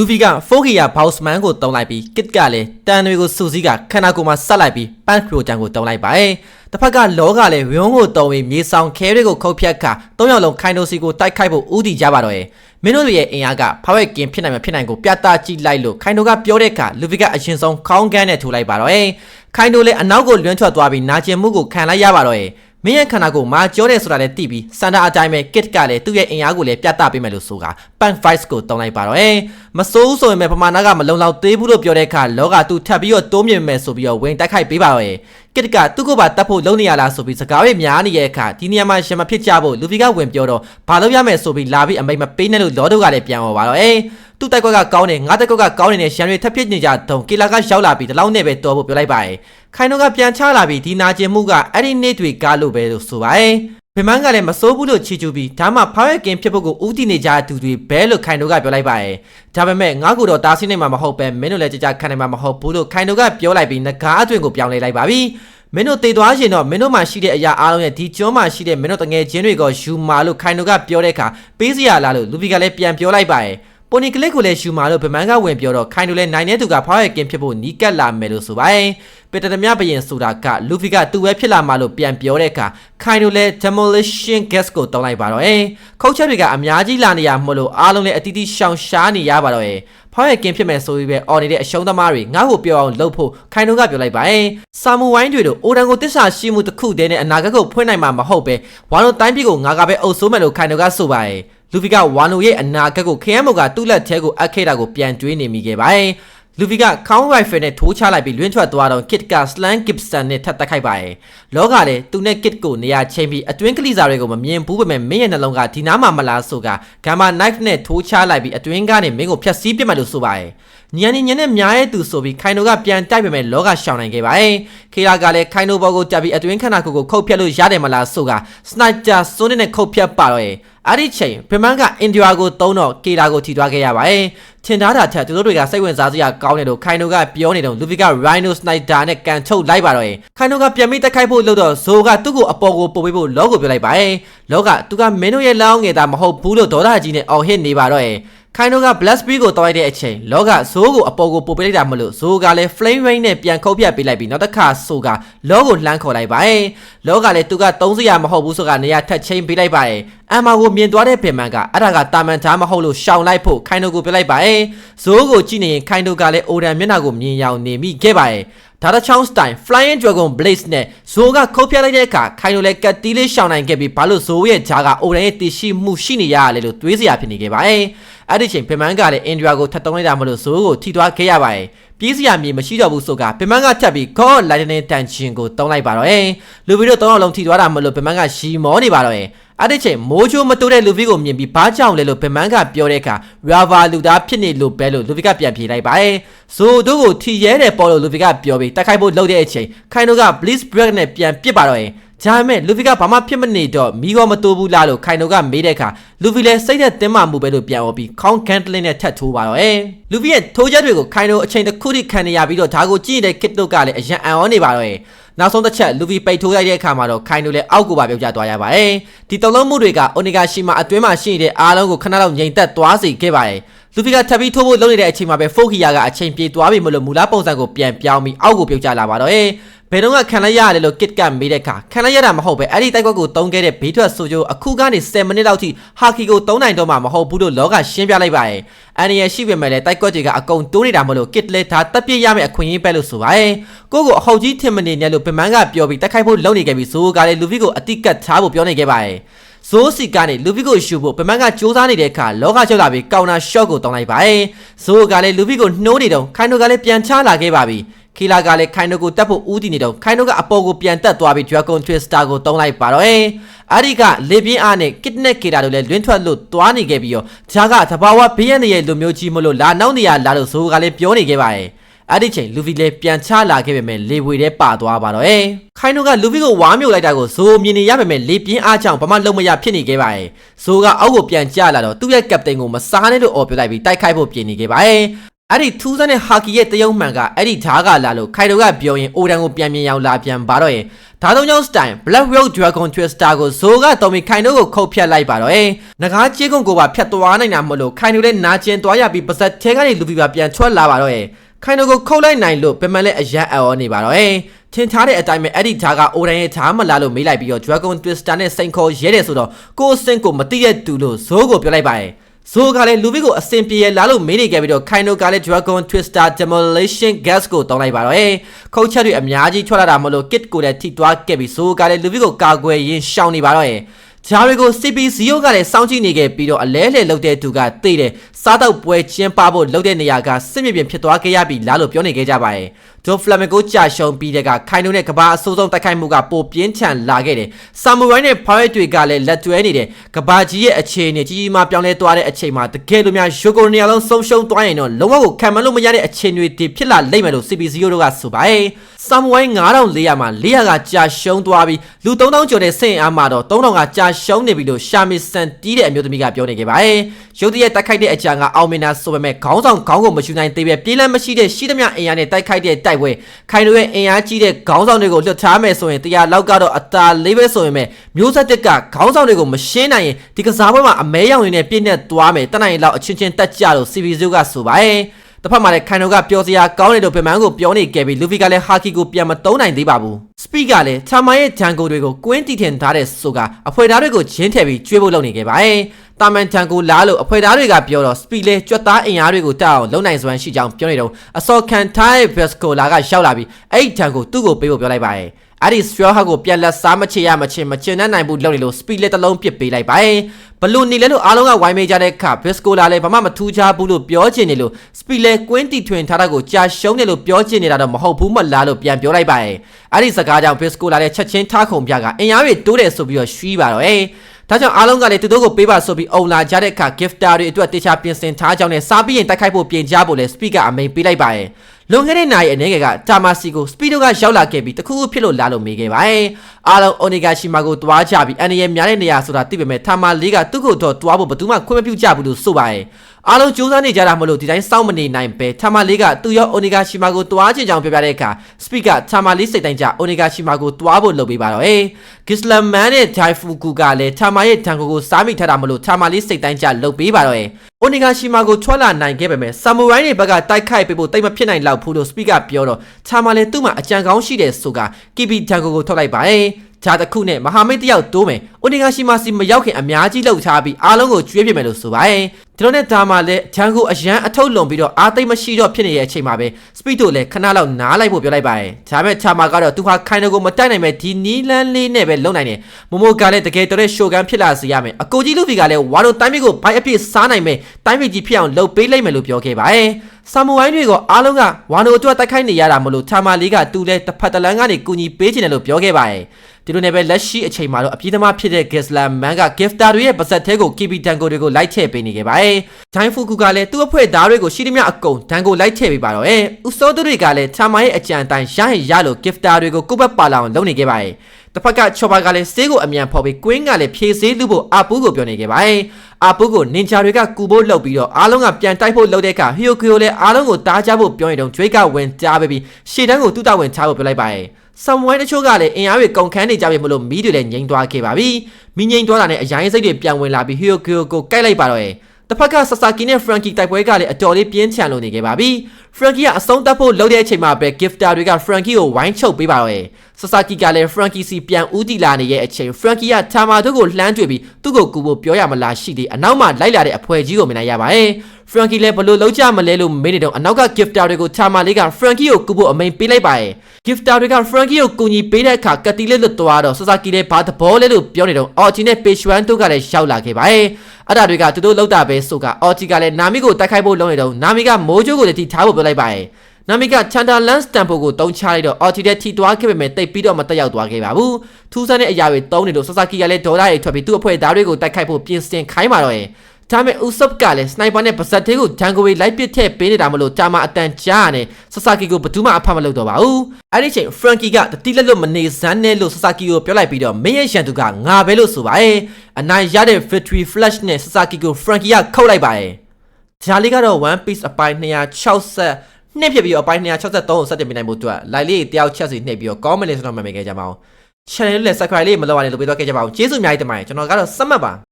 လူဖီကဖိုဂီယာဘောက်စမန်ကိုတုံးလိုက်ပြီးကစ်ကလည်းတန်တွေကိုစူစီးကခန္ဓာကိုယ်မှာဆက်လိုက်ပြီးပန့်ပရိုဂျန်ကိုတုံးလိုက်ပါတယ်တစ်ဖက်ကလောကလည်းဝယုံကိုတုံးပြီးမြေဆောင်ခဲတွေကိုခုတ်ဖြတ်ခါသုံးယောက်လုံးခိုင်တိုစီကိုတိုက်ခိုက်ဖို့ဦးတည်ကြပါတော့ရဲ့မင်းတို့ရဲ့အင်အားကဖာဝက်ကင်ဖြစ်နိုင်မှာဖြစ်နိုင်ကိုပြသကြည့်လိုက်လို့ခိုင်တိုကပြောတဲ့အခါလူဖီကအရင်ဆုံးခေါင်းကန်းနဲ့ထိုးလိုက်ပါတော့ရဲ့ခိုင်တိုလည်းအနောက်ကိုလွှမ်းထွက်သွားပြီးနာကျင်မှုကိုခံလိုက်ရပါတော့ရဲ့ မင်းရဲ့ခန္ဓာကိုယ်မှာကြောတယ်ဆိုတာလည်းသိပြီးစန္ဒာအတိုင်းပဲ kit ကလည်းသူ့ရဲ့အင်အားကိုလည်းပြသပေးမယ်လို့ဆိုက punk fight ကိုတုံးလိုက်ပါတော့အဲမစိုးဘူးဆိုရင်ပဲပမာဏကမလုံလောက်သေးဘူးလို့ပြောတဲ့အခါလောကသူထပ်ပြီးတော့တိုးမြင့်မယ်ဆိုပြီးတော့ဝင်တိုက်ခိုက်ပေးပါတော့ အဲ kit ကသူ့ကိုပါတတ်ဖို့လုံနေရလားဆိုပြီးစကားတွေများနေတဲ့အခါဒီနေရာမှာရှင်မဖြစ်ကြဖို့လူဖီကဝင်ပြောတော့ဘာလို့ရမယ်ဆိုပြီးလာပြီးအမိတ်မပေးနဲ့လို့လောတို့ကလည်းပြန်ဟောပါတော့အဲသူ့တိုက်ကွက်ကကောင်းတယ်ငါတိုက်ကွက်ကကောင်းနေတဲ့ရှန်တွေထပ်ဖြစ်နေကြတုံကီလာကရောက်လာပြီးဒီလောက်နဲ့ပဲတော်ဖို့ပြောလိုက်ပါရဲ့ခိုင်တို့ကပြန်ချလာပြီးဒီနာကျင်မှုကအဲ့ဒီနေ့တွေကားလို့ပဲလို့ဆိုပါရဲ့ ဖင်မန်းကလည်းမစိုးဘူးလို့ချီချူပြီးဒါမှဖောက်ရကင်ဖြစ်ဖို့ကိုဦးတည်နေကြတဲ့သူတွေဘဲလို့ခိုင်တို့ကပြောလိုက်ပါရဲ့ဒါပေမဲ့ငါ့ကိုတော့တားဆီးနိုင်မှာမဟုတ်ပဲမင်းတို့လည်းကြကြခံနိုင်မှာမဟုတ်ဘူးလို့ခိုင်တို့ကပြောလိုက်ပြီးငကားအတွင်ကိုပြောင်းလဲလိုက်ပါပြီမင်းတို့တည်သွားရင်တော့မင်းတို့မှာရှိတဲ့အရာအားလုံးရဲ့ဒီကျွန်းမှာရှိတဲ့မင်းတို့တငယ်ချင်းတွေကယူမာလို့ခိုင်တို့ကပြောတဲ့အခါပေးစရာလားလို့လူပီကလည်းပြန်ပြောလိုက်ပါရဲ့ ပိုနီကလစ်ကိုလည်းရှူမာလို့ဗမန်ကဝင်ပြောတော့ခိုင်တို့လည်းနိုင်တဲ့သူကဖောက်ရကင်ဖြစ်ဖို့နီးကပ်လာမယ်လို့ဆိုပါရဲ့ပက်တရမြဘရင်ဆိုတာကလူဖီကသူ့ပဲဖြစ်လာမှလို့ပြန်ပြောတဲ့အခါခိုင်တို့လည်း demolition gas ကိုတောင်းလိုက်ပါတော့အဲခုတ်ချက်တွေကအများကြီးလာနေရမလို့အားလုံးလည်းအတီးတီးရှောင်ရှားနေရပါတော့အဲဖောက်ရကင်ဖြစ်မယ်ဆိုပြီးပဲအော်နေတဲ့အရှုံးသမားတွေငါ့ကိုပြောအောင်လုပ်ဖို့ခိုင်တို့ကပြောလိုက်ပါအဲဆာမူဝိုင်းတွေတို့အိုတန်ကိုတစ္ဆာရှိမှုတစ်ခုတည်းနဲ့အနာဂတ်ကိုဖွင့်နိုင်မှာမဟုတ်ပဲဝါလုံးတိုင်းပြည်ကိုငါကပဲအုပ်စိုးမယ်လို့ခိုင်တို့ကဆိုပါရဲ့ လူဖီကဝါနိုရဲ့အနာဂတ်ကိုခရမ်းမော်ကသူ့လက်ထဲကိုအပ်ခဲ့တာကိုပြန်တွေးနေမိခဲ့ပါတယ်။လူဖီကခေါင်းရိုင်ဖယ်နဲ့ထိုးချလိုက်ပြီးလွင့်ထွက်သွားတော့ကစ်ကစလန်ဂစ်စတန်နဲ့ထပ်တက်ခိုက်ပါတယ်။လောကလည်းသူနဲ့ကစ်ကိုနေရာချင်းပြီးအတွင်းကလိစာတွေကိုမမြင်ဘူးပဲမဲ့မင်းရဲ့နှလုံးကဒီနားမှာမလားဆိုကဂမ်မာနိုက်ဖ်နဲ့ထိုးချလိုက်ပြီးအတွင်းကနေမင်းကိုဖျက်ဆီးပစ်မှလို့ဆိုပါတယ်။ ညံနေညံနဲ့များရဲ့သူဆိုပြီးခိုင်နိုကပြန်တိုက်ပေမဲ့လောကရှောင်နိုင်ခဲ့ပါတယ်။ခေလာကလည်းခိုင်နိုဘောကိုတက်ပြီးအတွင်းခန္ဓာကိုယ်ကိုခုတ်ဖြတ်လို့ရတယ်မလားဆိုကစနိုက်တာစွန်းနဲ့ခုတ်ဖြတ်ပါတော့ရဲ့အဲ့ဒီချိန်ဖင်မန်းကအင်ဒီယာကိုတုံးတော့ကေလာကိုထိသွားခဲ့ရပါတယ်။ထင်ထားတာထက်သူတို့တွေကစိတ်ဝင်စားစရာကောင်းတယ်လို့ခိုင်နိုကပြောနေတော့လူဗီက Rhino Sniper နဲ့ကန်ထုတ်လိုက်ပါတော့ရင်ခိုင်နိုကပြန်ပြီးတက်ခိုက်ဖို့လုပ်တော့ဇိုကသူ့ကိုအပေါ်ကိုပို့ပေးဖို့လောကိုပြောလိုက်ပါတယ်။လောကသူကမင်းတို့ရဲ့လောင်းငယ်သားမဟုတ်ဘူးလို့ဒေါသကြီးနဲ့အော်ဟစ်နေပါတော့ရင် ခိုင်နိုက Blast Speed ကိုတောက်လိုက်တဲ့အချိန်လောကဇိုးကိုအပေါ်ကိုပို့ပေးလိုက်တာမလို့ဇိုးကလည်း Flame Rain နဲ့ပြန်ခုတ်ပြတ်ပေးလိုက်ပြီးနောက်တစ်ခါဆိုကလောကိုလှမ်းခေါ်လိုက်ပါတယ်။လောကလည်းသူက30ရမဟုတ်ဘူးဆိုကနေရာထက်ချင်းပေးလိုက်ပါတယ်။ အမ်မာကိုမြင်သွားတဲ့ပင်မန်ကအဲ့ဒါကတာမန်သားမဟုတ်လို့ရှောင်လိုက်ဖို့ခိုင်နိုကိုပြောလိုက်ပါတယ်။ဇိုးကိုကြည့်နေရင်ခိုင်နိုကလည်းအိုဒန်မျက်နှာကိုမြင်ရောင်နေမိခဲ့ပါတယ်။ဒါတချောင်းစတိုင် Flying Dragon Blaze နဲ့ဇိုးကခုတ်ပြလိုက်တဲ့အခါခိုင်လိုလည်းကတ်တီးလေးရှောင်နိုင်ခဲ့ပြီးဘာလို့ဇိုးရဲ့ဂျာကအိုရန်ရဲ့တည်ရှိမှုရှိနေရလဲလို့တွေးစရာဖြစ်နေခဲ့ပါတယ်။အဲ့ဒီချိန်ပင်မန်းကလည်းအင်ဒရီယာကိုထပ်တုံးလိုက်တာမလို့ဇိုးကိုထိသွားခဲ့ရပါတယ်။ပြေးစရာမြေမရှိတော့ဘူးဆိုကပင်မန်းကထပ်ပြီး God Lightning Tension ကိုတုံးလိုက်ပါတော့။လူဗီတို့သုံးအောင်လုံးထိသွားတာမလို့ပင်မန်းကရှီမောနေပါတော့။ အဲ့ဒီချိန်မိုးချိုးမတိုးတဲ့လူဗီကိုမြင်ပြီးဘာကြောင့်လဲလို့ဗမန်ကပြောတဲ့အခါရာဗာလူသားဖြစ်နေလို့ပဲလို့လူဗီကပြန်ဖြေလိုက်ပါတယ်။ဇိုတို့ကိုထီရဲတယ်ပေါ်လို့လူဗီကပြောပြီးတိုက်ခိုက်ဖို့လုပ်တဲ့အချိန်ခိုင်တို့က Bliss Break နဲ့ပြန်ပစ်ပါတော့ရင် ဒါပေမဲ့လူဗီကဘာမှဖြစ်မနေတော့မိကောမတိုးဘူးလားလို့ခိုင်တို့ကမေးတဲ့အခါလူဗီလည်းစိတ်နဲ့တင်းမာမှုပဲလို့ပြန်ဟောပြီးခေါင်းကန်တလင်းနဲ့ထပ်ထိုးပါတော့အဲလူဗီရဲ့ထိုးချက်တွေကိုခိုင်တို့အချိန်တစ်ခုထိခံနေရပြီးတော့ဒါကိုကြည့်နေတဲ့ကစ်တို့ကလည်းအရန်အံ့ဩနေပါတော့အဲနောက်ဆုံးတစ်ချက်လူဗီပိတ်ထိုးလိုက်တဲ့အခါမှာတော့ခိုင်တို့လည်းအောက်ကိုပါပြောက်ကျသွားရပါတယ်ဒီတုံလုံးမှုတွေကအိုနီဂါရှိမအတွင်းမှာရှိနေတဲ့အားလုံးကိုခဏလောက်ငြိမ်သက်သွားစေခဲ့ပါတယ်လူဖီကထပ်ပြီးထိုးဖို့လုပ်နေတဲ့အချိန်မှာပဲဖိုခီယာကအချိန်ပြေးသွားပြီမလို့မူလားပုံစံကိုပြန်ပြောင်းပြီးအောက်ကိုပြုတ်ကျလာပါတော့အေး ဘယ်တော့ကခံလိုက်ရတယ်လို့ကစ်ကမေးတဲ့အခါခံလိုက်ရတာမဟုတ်ပဲအဲ့ဒီတိုက်ကွက်ကိုတုံးခဲ့တဲ့ဘေးထွက်ဆိုချိုအခုကနေ10မိနစ်လောက်ထိဟာကီကိုတုံးနိုင်တော့မှမဟုတ်ဘူးလို့လောကရှင်းပြလိုက်ပါရဲ့အန်နီရရှိပေမဲ့လည်းတိုက်ကွက်တွေကအကုန်တိုးနေတာမလို့ကစ်လဲဒါတက်ပြစ်ရမယ့်အခွင့်အရေးပဲလို့ဆိုပါရဲ့ကိုကိုအဟုတ်ကြီးထင်မနေနဲ့လို့ပင်မန်းကပြောပြီးတိုက်ခိုက်ဖို့လုပ်နေခဲ့ပြီးဆိုကလည်းလူဖီကိုအတိကတ်ထားဖို့ပြောနေခဲ့ပါရဲ့ဇိုးစီကနေလူဖီကိုရှူဖို့ပမန်ကစူးစမ်းနေတဲ့အခါလောကချုပ်လာပြီးကောင်နာရှော့ကိုတောင်းလိုက်ပါတယ်။ဇိုးကလည်းလူဖီကိုနှိုးနေတော့ခိုင်နိုကလည်းပြန်ချလာခဲ့ပါပြီ။ ခီလာကလည်းခိုင်နိုကိုတက်ဖို့ဦးတည်နေတော့ခိုင်နိုကအပေါ်ကိုပြန်တက်သွားပြီး Dragon Twister ကိုတောင်းလိုက်ပါတော့။အဲ့ဒီကလေပြင်းအားနဲ့ Kidnet ကေတာတို့လည်းလွင်းထွက်လို့သွားနေခဲ့ပြီးတော့ဂျာကသဘာဝဘေးရန်ရဲ့လူမျိုးကြီးမလို့လာနောက်နေရလာလို့ဇိုးကလည်းပြောနေခဲ့ပါတယ်။အဲ့ဒီချိန်လူဗီလည်းပြန်ချလာခဲ့ပေမဲ့လေဝေထဲပါသွားပါတော့အဲခိုင်နိုကလူဗီကိုဝါမြုပ်လိုက်တာကိုဇိုးမြင်နေရပေမဲ့လေပြင်းအားကြောင့်ဘာမှလုံးမရဖြစ်နေခဲ့ပါရဲ့ဇိုးကအောက်ကိုပြန်ကျလာတော့သူ့ရဲ့ကပတိန်ကိုမစားနဲ့လို့អော်ပြလိုက်ပြီးတိုက်ခိုက်ဖို့ပြင်နေခဲ့ပါရဲ့ အဲ့ဒီထူးဆန်းတဲ့ဟာကီရဲ့တယုံမှန်ကအဲ့ဒီဓားကလာလို့ခိုင်တိုကပြောရင်အိုဒန်ကိုပြန်မြင်ရောက်လာပြန်ပါတော့ရင်ဓာတ်သုံးချောင်းစတိုင် Black Road Dragon Twister ကိုဇိုကတော်မီခိုင်တိုကိုခုတ်ဖြတ်လိုက်ပါတော့ရင်ငကားကြေးကုန်းကိုပါဖြတ်သွားနိုင်တာမဟုတ်လို့ခိုင်တိုလည်းနာကျင်သွားရပြီးပါဇက်ထဲကနေလူပီပါပြန်ထွက်လာပါတော့ရင်ခိုင်တိုကိုခုတ်လိုက်နိုင်လို့ဗမာလည်းအရန်အော်နေပါတော့ရင်ထင်ထားတဲ့အတိုင်းပဲအဲ့ဒီဓာတ်ကအိုဒန်ရဲ့ဓာတ်မလာလို့မေးလိုက်ပြီးတော့ Dragon Twister နဲ့စိန်ခေါ်ရဲတယ်ဆိုတော့ကိုအစင်ကိုမတိတဲ့သူလို့ဇိုးကိုပြောလိုက်ပါရင် ဇိုကလည်းလူဘီကိုအစင်ပြေလာလို့မေးနေခဲ့ပြီးတော့ခိုင်နိုကလည်း Dragon Twister Demolition Gas ကိုတောင်းလိုက်ပါတော့ဟဲ့ခုတ်ချက်တွေအများကြီးထွက်လာတာမလို့ kit ကိုလည်းထိသွားခဲ့ပြီးဇိုကလည်းလူဘီကိုကာကွယ်ရင်းရှောင်နေပါတော့ဟဲ့ဂျာရီကို CP0 ကလည်းစောင့်ကြည့်နေခဲ့ပြီးတော့အလဲလှဲလောက်တဲ့သူကသိတယ်စားတော့ပွဲကျင်းပဖို့လုပ်တဲ့နေရာကစစ်မြေပြင်ဖြစ်သွားခဲ့ရပြီလားလို့ပြောနေခဲ့ကြပါရဲ့ ဒိုဖလာမင်ကိုကြာရှုံးပြီးတဲ့ကခိုင်နိုနဲ့ကဘာအဆိုးဆုံးတိုက်ခိုက်မှုကပိုပြင်းထန်လာခဲ့တယ်ဆာမူရိုင်းနဲ့ဖိုင်တွေကလည်းလက်တွဲနေတယ်ကဘာကြီးရဲ့အခြေအနေကြီးကြီးမားပြောင်းလဲသွားတဲ့အချိန်မှာတကယ်လို့များယူကိုနေရာလုံးဆုံးရှုံးသွားရင်တော့လုံးဝကိုခံမလို့မရတဲ့အခြေအနေတွေဖြစ်လာလိမ့်မယ်လို့ CP0 တို့ကဆိုပါရဲ့ဆာမူရိုင်း9400မှာ400ကကြာရှုံးသွားပြီးလူ3000ကျော်တဲ့ဆင့်အားမှာတော့3000ကကြာရှုံးနေပြီလို့ရှာမီဆန်တီးတဲ့အမျိုးသမီးကပြောနေခဲ့ပါရဲ့ရုတ်တရက်တိုက်ခိုက်တဲ့အကြံကအောင်မင်နာဆိုပေမဲ့ခေါင်းဆောင်ခေါင်းကိုမရှူနိုင်သေးပဲပြေးလန်းမရှိတဲ့ရှိသမျှအင်အားနဲ့တိုက်ခိုက်တဲ့တိုက်ပွဲခိုင်တို့ရဲ့အင်အားကြီးတဲ့ခေါင်းဆောင်တွေကိုလွတ်ထားမယ်ဆိုရင်တရားလောက်ကတော့အသာလေးပဲဆိုရင်ပဲမျိုးဆက်တက်ကခေါင်းဆောင်တွေကိုမရှင်းနိုင်ရင်ဒီကစားပွဲမှာအမဲရောင်ရင်းနဲ့ပြည့်နေသွားမယ်တနင်္လာနေ့လောက်အချင်းချင်းတက်ကြလို့ CB0 ကဆိုပါရဲ့ တစ်ဖက်မှာလည်းခိုင်တို့ကပြောစရာကောင်းတယ်လို့ပင်မန်းကိုပြောနေခဲ့ပြီးလူဖီကလည်းဟာကီကိုပြန်မသုံးနိုင်သေးပါဘူးစပီကလည်းချာမိုင်ရဲ့ဂျန်ကိုတွေကိုကွင်းတီထင်ထားတဲ့ဆိုကအဖွဲသားတွေကိုချင်းထည့်ပြီးကျွေးဖို့လုပ်နေခဲ့ပါရဲ့တာမန်ဂျန်ကိုလားလို့အဖွဲသားတွေကပြောတော့စပီလေကြွက်သားအင်အားတွေကိုတက်အောင်လုံနိုင်စွမ်းရှိကြောင်းပြောနေတော့အစော်ခံထားတဲ့ဘက်စကိုလာကရောက်လာပြီးအဲ့ဒီဂျန်ကိုသူ့ကိုပေးဖို့ပြောလိုက်ပါရဲ့ အဲ့ဒီ straw hug ကိုပြန်လက်စားမချေရမချင်မချင်တတ်နိုင်ဘူးလုပ်နေလို့ speed လက်တစ်လုံးပစ်ပေးလိုက်ပါရဲ့ဘလူနီလဲလို့အားလုံးကဝိုင်းမေးကြတဲ့အခါ Viscola လည်းဘာမှမထူးခြားဘူးလို့ပြောချင်နေလို့ speed လဲကွင်းတီထွင်ထားတာကိုကြာရှုံးတယ်လို့ပြောချင်နေတာတော့မဟုတ်ဘူးမလားလို့ပြန်ပြောလိုက်ပါရဲ့အဲ့ဒီစကားကြောင့် Viscola လည်းချက်ချင်းထားခုံပြကအင်အားတွေတိုးတယ်ဆိုပြီးတော့ရွှီးပါတော့ဟဲ့ဒါကြောင့်အားလုံးကလည်းသူတို့ကိုပေးပါဆိုပြီးအုံလာကြတဲ့အခါ gifter တွေအတွက်တေချာပြင်ဆင်ထားကြောင်းနဲ့စားပြီးရင်တိုက်ခိုက်ဖို့ပြင်ကြဖို့လဲ speaker အမိန်ပေးလိုက်ပါရဲ့ လွန်ခဲ့တဲ့နိုင်အနေငယ်ကတာမာစီကိုစပီဒိုကရောက်လာခဲ့ပြီးတခုခုဖြစ်လို့လာလို့မေးခဲ့ပါရဲ့အားလုံးအိုနီဂါရှီမာကိုတွားကြပြီးအန်ရရဲ့များတဲ့နေရာဆိုတာသိပေမဲ့တာမာလေးကသူ့ကိုတော့တွားဖို့ဘယ်သူမှခွင့်မပြုကြဘူးလို့ဆိုပါရဲ့အားလုံးစူးစမ်းနေကြတာမလို့ဒီတိုင်းစောင့်မနေနိုင်ပဲတာမာလေးကသူ့ရောအိုနီဂါရှီမာကိုတွားချင်ကြောင်းပြောပြတဲ့အခါစပီကတာမာလေးစိတ်တိုင်းကြအိုနီဂါရှီမာကိုတွားဖို့လုပ်ပေးပါတော့ဟေးဂစ်လမန်နဲ့ဂျိုင်ဖူကူကလည်းတာမာရဲ့တန်ကိုကိုစားမိထားတာမလို့တာမာလေးစိတ်တိုင်းကြလုပ်ပေးပါတော့ဟေးအိုနီဂါရှီမာကိုချွတ်လာနိုင်ခဲ့ပေမဲ့ဆာမူရိုင်းတွေဘက်ကတိုက်ခိုက်ပေးဖို့တိတ်မဖြစ်နိုင်လောက်ဘူးလို့စပီကပြောတော့ချာမာလည်းသူ့မှာအကြံကောင်းရှိတယ်ဆိုကကီပီဂျန်ကိုကိုထုတ်လိုက်ပါရဲ့ ဂျာတစ်ခုနဲ့မဟာမိတ်တယောက်တိုးမယ်အိုနီဂါရှီမာစီမရောက်ခင်အများကြီးလှုပ်ရှားပြီးအားလုံးကိုကျွေးပြမယ်လို့ဆိုပါရဲ့ဒီလိုနဲ့ဒါမှလည်းဂျန်ကိုအရန်အထုပ်လွန်ပြီးတော့အားသိမ့်မရှိတော့ဖြစ်နေတဲ့အချိန်မှာပဲစပီတိုလည်းခဏလောက်နားလိုက်ဖို့ပြောလိုက်ပါရဲ့ဒါပေမဲ့ချာမာကတော့သူဟာခိုင်နကိုမတိုက်နိုင်မဲ့ဒီနီလန်းလေးနဲ့ပဲလုံနိုင်တယ်မမိုကလည်းတကယ်တော်တဲ့ရှိုကန်ဖြစ်လာစေရမယ်အကိုကြီးလူဖီကလည်းဝါတို့တိုင်းမီကိုဘိုင်အပြည့်စားနိုင်မယ်တိုင်းမီကြီးဖြစ်အောင်လှုပ်ပေးလိုက်မယ်လို့ပြောခဲ့ပါရဲ့ဆာမူဝိုင်းတွေကအားလုံးကဝါနိုအတွက်တိုက်ခိုက်နေရတာမလို့ချာမာလေးကသူလည်းတစ်ဖက်တစ်လမ်းကနေကူညီပေးချင်တယ်လို့ပြောခဲ့ပါရဲ့ဒီလိုနဲ့ပဲလက်ရှိအချိန်မှာတော့အပြည့်သမားဖြစ်တဲ့ Gislam Man က Gifter တွေရဲ့ပါဇက်သေးကို KB Dango တွေကိုလိုက်ထည့်ပေးနေခဲ့ပါတယ်။ဂျိုင်းဖူကူကလည်းသူ့အဖွဲ့သားတွေကိုရှိသမျှအကုန် Dango လိုက်ထည့်ပေးပါတော့။ဥစောသူတွေကလည်းချာမာရဲ့အကြံအတိုင်းရရင်ရလို့ Gifter တွေကိုကိုယ့်ဘက်ပါလာအောင်လုပ်နေခဲ့ပါတယ်။ တစ်ဖက်ကချော်ပါကလည်းဆေးကိုအမြန်ဖော်ပြီးကွင်းကလည်းဖြည့်ဆေးလူဖို့အပူးကိုပြောနေခဲ့ပါတယ်။အပူးကိုနင်ဂျာတွေကကူဖို့လှုပ်ပြီးတော့အားလုံးကပြန်တိုက်ဖို့လှုပ်တဲ့အခါဟီယိုကီယိုလည်းအားလုံးကိုတားကြဖို့ပြောရင်တော့ဂျွေးကဝင်ကြားပေးပြီးရှေ့တန်းကိုတူတာဝင်ချဖို့ပြောလိုက်ပါတယ်။ဆမ်ဝိုင်းတချို့ကလည်းအင်အားတွေကုန်ခန်းနေကြပြီမလို့မီးတွေလည်းငိမ့်သွားခဲ့ပါပြီ။မီးငိမ့်သွားတာနဲ့အရင်စိတ်တွေပြန်ဝင်လာပြီးဟီယိုကီယိုကိုကိုက်လိုက်ပါတော့ရဲ့။တစ်ဖက်ကဆာဆာကီနဲ့ဖရန်ကီတိုက်ပွဲကလည်းအတော်လေးပြင်းထန်လို့နေခဲ့ပါပြီ။ဖရန်ကီကအဆုံးသတ်ဖို့လုပ်တဲ့အချိန်မှာပဲ gifter တွေကဖရန်ကီကိုဝိုင်းချုပ်ပေးပါတော့ရဲ့။ဆာဆာကီကလည်းဖရန်ကီစီပြန်ဦးတည်လာနေရဲ့အချိန်ဖရန်ကီကထာမာတို့ကိုလှမ်းတွေ့ပြီးသူ့ကိုကူဖို့ပြောရမလားရှိသေးအနောက်မှာလိုက်လာတဲ့အဖွဲကြီးကိုမြင်လိုက်ရပါရဲ့။ Frankie လည်းဘလို့လုံးကြမလဲလို့မေးနေတော့အနောက်က gifter တွေကိုထာမာလေးက Frankie ကိုကူဖို့အမိန်ပေးလိုက်ပါရဲ့ gifter တွေက Frankie ကိုကူညီပေးတဲ့အခါကတိလေးလွတ်သွားတော့ဆဆာကီလည်းဘာသဘောလဲလို့ပြောနေတော့အော်ဂျီနဲ့ပေရှွမ်တို့ကလည်းရောက်လာခဲ့ပါရဲ့အဲ့ဒါတွေကသူတို့လောက်တာပဲဆိုကအော်ဂျီကလည်းနာမီကိုတိုက်ခိုက်ဖို့လုပ်နေတော့နာမီကမိုးချိုးကိုလည်းထိထားဖို့ပြောလိုက်ပါရဲ့နာမီကချန်တာလန်စတန်ပိုကိုတုံးချလိုက်တော့အော်တီတဲ့ထီသွားခဲ့ပေမဲ့တိတ်ပြီးတော့မတက်ရောက်သွားခဲ့ပါဘူးထူးဆန်းတဲ့အရာတွေတုံးနေလို့ဆဆာကီကလည်းဒေါ်လာတွေထွက်ပြီးသူ့အဖွဲ့သားတွေကိုတိုက်ခိုက်ဖို့ပြင်ဆင်ခိုင်းပါတော့ရဲ့ဒါမဲ့ဥဆပ်ကလည်းစနိုက်ပါနဲ့ပါဇက်သေးကိုဂျန်ကိုဝေလိုက်ပစ်ထည့်ပေးနေတာမလို့တာမအတန်ကြားရတယ်ဆဆာကီကိုဘယ်သူမှအဖတ်မလုပ်တော့ပါဘူးအဲ့ဒီချိန်ဖရန်ကီကတတိလက်လွတ်မနေစမ်းနဲ့လို့ဆဆာကီကိုပြောလိုက်ပြီးတော့မင်းရဲ့ရန်သူကငါပဲလို့ဆိုပါရဲ့အနိုင်ရတဲ့ victory flash နဲ့ဆဆာကီကိုဖရန်ကီကခုတ်လိုက်ပါရဲ့ ဂျာလေးကတော့ One Piece အပိုင်း260နှစ်ဖြစ်ပြီးတော့အပိုင်း263ကိုစတင်ပြနိုင်ဖို့အတွက် like လေးတယောက်ချက်စီနှိပ်ပြီးတော့ comment လေးဆိုတော့မှတ်မိခဲ့ကြပါအောင် channel လေး subscribe လေးမလုပ်ရနဲ့လုပ်ပေးတော့ခဲ့ကြပါအောင်ကျေးဇူးအများကြီးတင်ပါတယ်ကျွန်တော်ကတော့စမှတ်ပါ